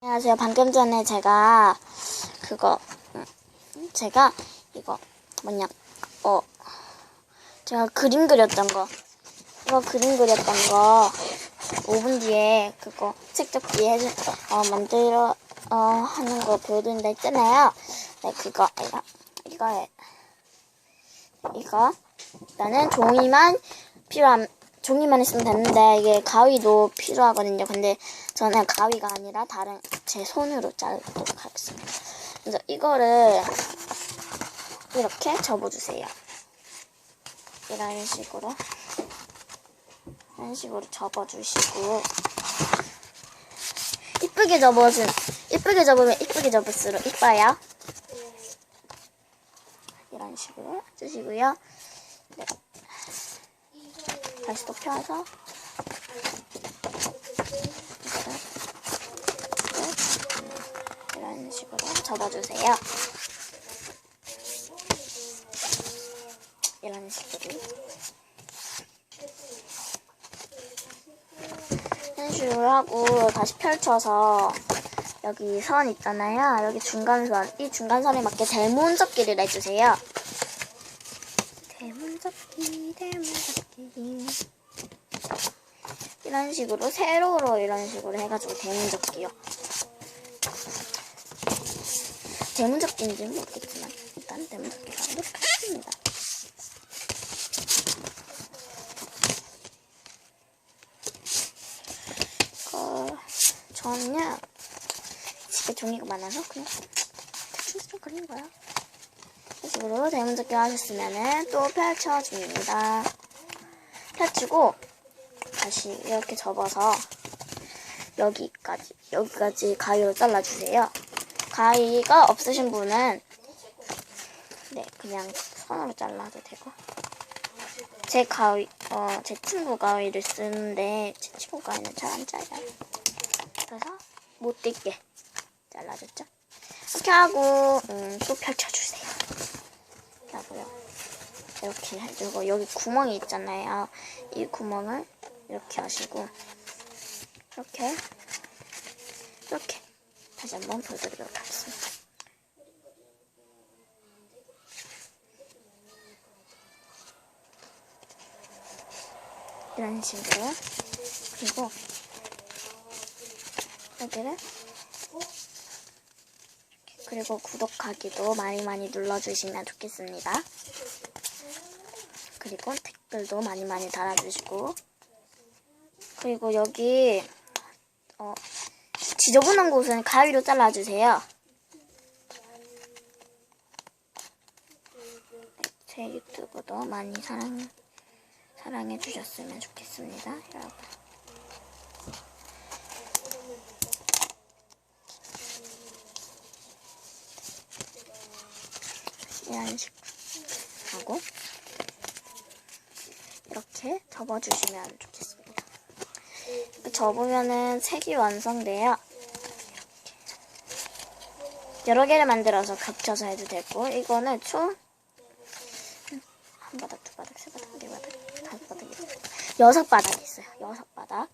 안녕하세요. 방금 전에 제가 그거 음, 제가 이거 뭐냐 어 제가 그림 그렸던 거 이거 그림 그렸던 거 5분 뒤에 그거 책접기 해 어, 만들어 어, 하는 거 보여드린다 했잖아요. 네 그거 이거 이거 이거 일단은 종이만 필요함 종이만 있으면 되는데 이게 가위도 필요하거든요. 근데 저는 가위가 아니라 다른 제 손으로 자르도록 하겠습니다. 그래서 이거를 이렇게 접어주세요. 이런 식으로 이런 식으로 접어주시고 이쁘게 접어준 이쁘게 접으면 이쁘게 접을수록 이뻐요. 이런 식으로 해주시고요. 네. 다시 또 펴서 이런 식으로 접어주세요. 이런 식으로 이런 식으로 하고 다시 펼쳐서 여기 선 있잖아요. 여기 중간선 이 중간선에 맞게 대문접기를 내주세요. 대문접기 대문접기 이런 식으로 세로로 이런 식으로 해가지고 대문접기요. 대문접기인지는 모르겠지만 일단 대문접기가 하도록 하겠습니다. 어, 저는요 집에 종이가 많아서 그냥 대충 그린 거야. 이런 식으로 대문접기 하셨으면은 또 펼쳐줍니다. 펼치고 다시 이렇게 접어서 여기까지 여기까지 가위로 잘라주세요. 가위가 없으신 분은 네 그냥 손으로 잘라도 되고 제 가위 어 제 친구 가위를 쓰는데 제 친구 가위는 잘 안 잘라요. 그래서 못 뜯게 잘라줬죠. 이렇게 하고 음, 또 펼쳐주세요. 이렇게 해주고 여기 구멍이 있잖아요. 이 구멍을 이렇게 하시고 이렇게 이렇게 다시 한번 보여드리도록 하겠습니다. 이런 식으로 그리고 여기를 그리고 구독하기도 많이 많이 눌러주시면 좋겠습니다. 그리고 댓글도 많이 많이 달아주시고 그리고 여기 어, 지저분한 곳은 가위로 잘라주세요. 제 유튜브도 많이 사랑 사랑해 주셨으면 좋겠습니다, 여러분. 이런 식으로 하고 이렇게 접어주시면 좋겠습니다. 접으면은 색이 완성돼요. 여러 개를 만들어서 겹쳐서 해도 되고 이거는 총 한 바닥, 두 바닥, 세 바닥, 네 바닥, 다섯 바닥, 여섯 바닥, 있어요. 여섯 바닥,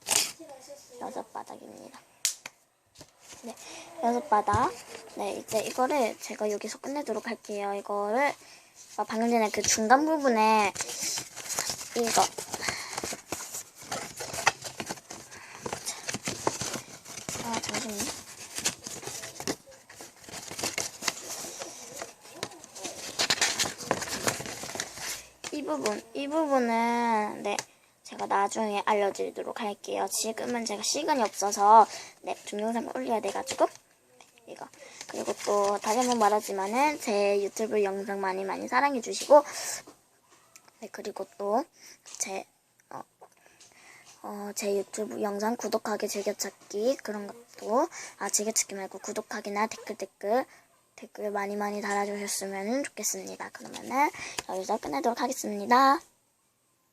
여섯 바닥입니다. 네, 여섯 바닥. 네, 이제 이거를 제가 여기서 끝내도록 할게요. 이거를 아, 방금 전에 그 중간 부분에 이거 아 잠시만요. 이 부분, 이 부분은 네 제가 나중에 알려드리도록 할게요. 지금은 제가 시간이 없어서 네 동영상을 올려야 돼가지고 이거 그리고 또 다시 한번 말하지만은 제 유튜브 영상 많이 많이 사랑해 주시고 네 그리고 또 제 어, 어, 제 유튜브 영상 구독하기 즐겨찾기 그런 것도 아 즐겨찾기 말고 구독하기나 댓글 댓글 댓글 많이 많이 달아주셨으면 좋겠습니다. 그러면은 여기서 끝내도록 하겠습니다.